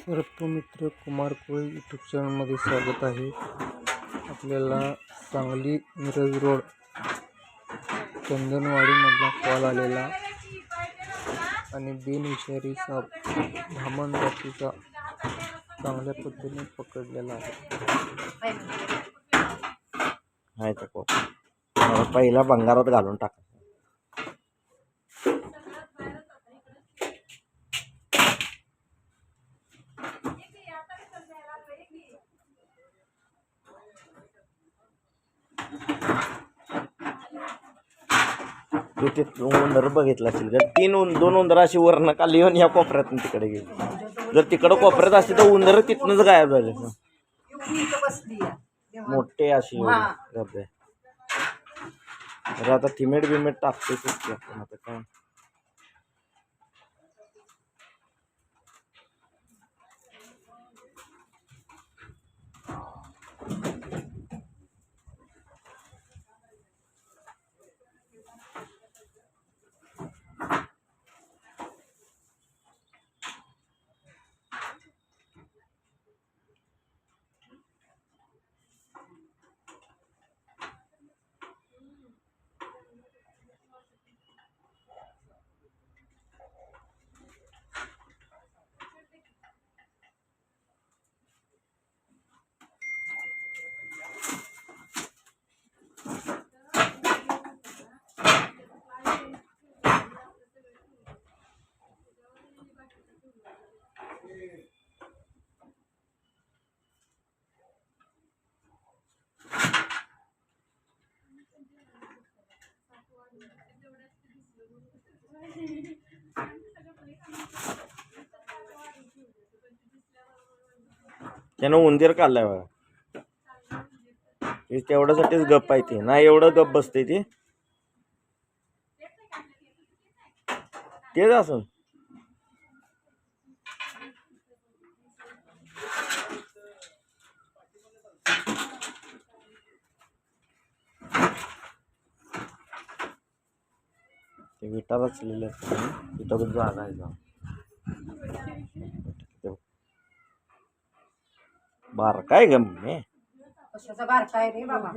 सर्पमित्र कुमार कोळी YouTube चॅनलमध्ये स्वागत आहे. आपल्याला सांगली मिरज रोड चंदनवाडीमधला कॉल आलेला आणि बिनविषारी साप धामण जातीचा चांगल्या पद्धतीने पकडलेला आहे. मला पहिला भंगारात घालून टाका. तू ते उंदर बघितला असेल का? तीन उं दोन उंदर अशी वरनं खाली येऊन या कोपऱ्यातून तिकडे गेली. जर तिकडं कोपऱ्यात असते तर उंदर तिथनंच गायब झाले. मोठे अशी तर आता थिमेट बिमेट टाकते आपण? आता काय? त्यानं उंदीर काढलाय बघा. तेवढ्यासाठीच गप्प आहे ती. नाही एवढं गप्प बसते ती. तेच असं ते विटालाच लिहिले विटातून जागा आहे जाऊन. ग मम्मी? बारका आहे बाबा.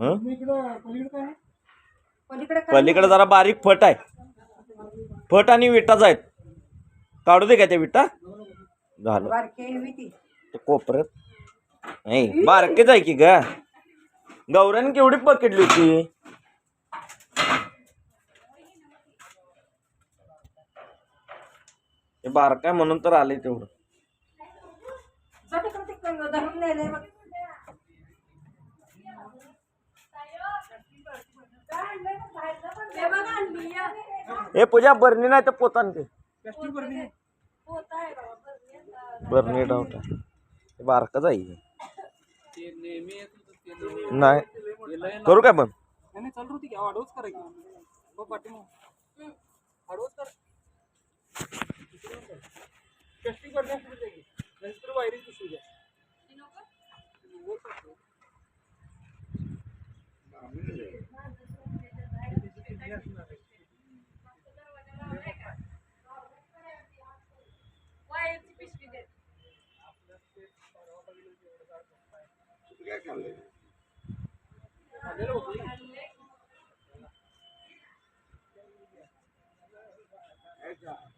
हं? पलीकडे जरा बारीक फट आहे. फट आणि विटाच आहेत. काढू दे का त्या विटा? झालं. कोपऱ्यात. नाही बारकेच आहे की ग. गौऱ्याने केवढी पकडली होती? ते बारकाय म्हणून तर आले तेवढं. धरून नेले हे पूजा बरणी नाही तर पोतान ते बरणी बारकाच आहे की. नाही. करू काय पण? नाही टेस्टिंग करने शुरू जाएगी नहीं तो वायरिंग की शुरू काय चाललंय Yeah.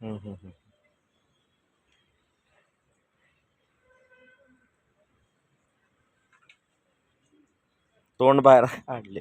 हम्म, हम्म, हम्म. तोंड बाहेर काढले